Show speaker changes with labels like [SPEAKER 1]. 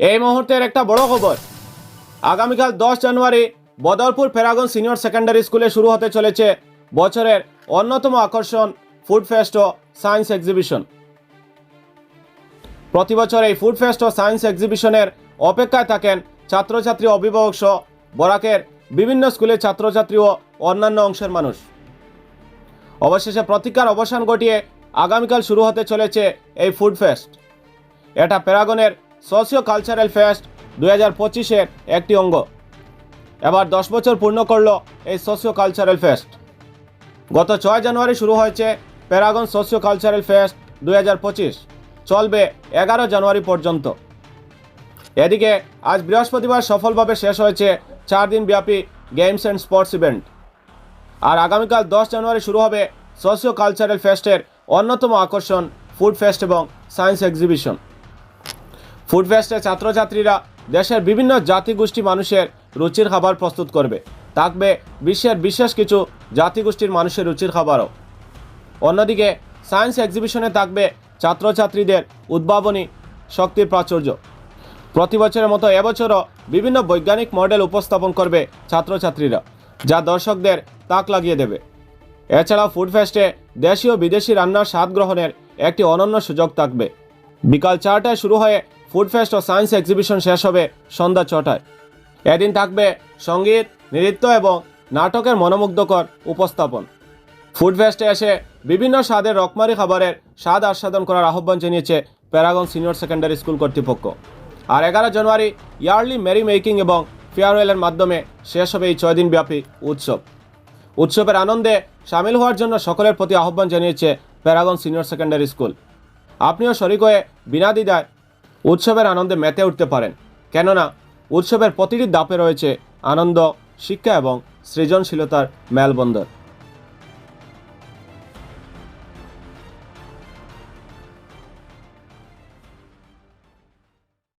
[SPEAKER 1] এই মুহূর্তের একটা বড় খবর। আগামীকাল দশ জানুয়ারি বদরপুর ফেরাগন সিনিয়র সেকেন্ডারি স্কুলে শুরু হতে চলেছে বছরের অন্যতম আকর্ষণ ফুড ফেস্ট ও সায়েন্স এক্সিবিশন। প্রতি বছর এই ফুড ফেস্ট ও সায়েন্স এক্সিবিশনের অপেক্ষায় থাকেন ছাত্রছাত্রী অভিভাবক সহ বরাকের বিভিন্ন স্কুলের ছাত্রছাত্রী ও অন্যান্য অংশের মানুষ। অবশেষে প্রতীক্ষার অবসান ঘটিয়ে আগামীকাল শুরু হতে চলেছে এই ফুড ফেস্ট। এটা প্যারাগনের সোশিও কালচারাল ফেস্ট দু হাজার পঁচিশের একটি অঙ্গ। এবার দশ বছর পূর্ণ করল এই সোশিও কালচারাল ফেস্ট গত ছয় জানুয়ারি শুরু হয়েছে প্যারাগন সোশিও কালচারাল ফেস্ট দু হাজার পঁচিশ। চলবে এগারো জানুয়ারি পর্যন্ত। এদিকে আজ বৃহস্পতিবার সফলভাবে শেষ হয়েছে চার দিন ব্যাপী গেমস অ্যান্ড স্পোর্টস ইভেন্ট আর আগামীকাল দশ জানুয়ারি শুরু হবে সোশিও কালচারাল ফেস্টের অন্যতম আকর্ষণ ফুড ফেস্ট এবং সায়েন্স এক্সিবিশন ফুড ফেস্টে ছাত্রছাত্রীরা দেশের বিভিন্ন জাতিগোষ্ঠী মানুষের রুচির খাবার প্রস্তুত করবে। থাকবে বিশ্বের বিশেষ কিছু জাতিগোষ্ঠীর মানুষের রুচির খাবারও। অন্যদিকে, সায়েন্স এক্সিবিশনে থাকবে ছাত্রছাত্রীদের উদ্ভাবনী শক্তির প্রাচুর্য। প্রতি বছরের মতো এবছরও বিভিন্ন বৈজ্ঞানিক মডেল উপস্থাপন করবে ছাত্রছাত্রীরা, যা দর্শকদের তাক লাগিয়ে দেবে। এছাড়াও ফুড ফেস্টে দেশীয় বিদেশি রান্নার স্বাদ গ্রহণের একটি অনন্য সুযোগ থাকবে। বিকাল চারটায় শুরু হয়ে ফুড ফেস্ট ও সায়েন্স এক্সিবিশন শেষ হবে সন্ধ্যা ছটায়। এদিন থাকবে সংগীত, নৃত্য এবং নাটকের মনোমুগ্ধকর উপস্থাপন। ফুড ফেস্টে এসে বিভিন্ন স্বাদের রকমারি খাবারের স্বাদ আস্বাদন করার আহ্বান জানিয়েছে প্যারাগন সিনিয়র সেকেন্ডারি স্কুল কর্তৃপক্ষ। আর এগারো জানুয়ারি ইয়ারলি মেরি মেকিং এবং ফেয়ারওয়েলের মাধ্যমে শেষ হবে এই ছয় দিনব্যাপী উৎসব। উৎসবের আনন্দে সামিল হওয়ার জন্য সকলের প্রতি আহ্বান জানিয়েছে প্যারাগন সিনিয়র সেকেন্ডারি স্কুল। আপনিও শরিক হয়ে বিনা দ্বিধায় উৎসবের আনন্দে মেতে উঠতে পারেন। কেননা, উৎসবের প্রতিটি দাপে রয়েছে আনন্দ, শিক্ষা এবং সৃজনশীলতার মেলবন্দর।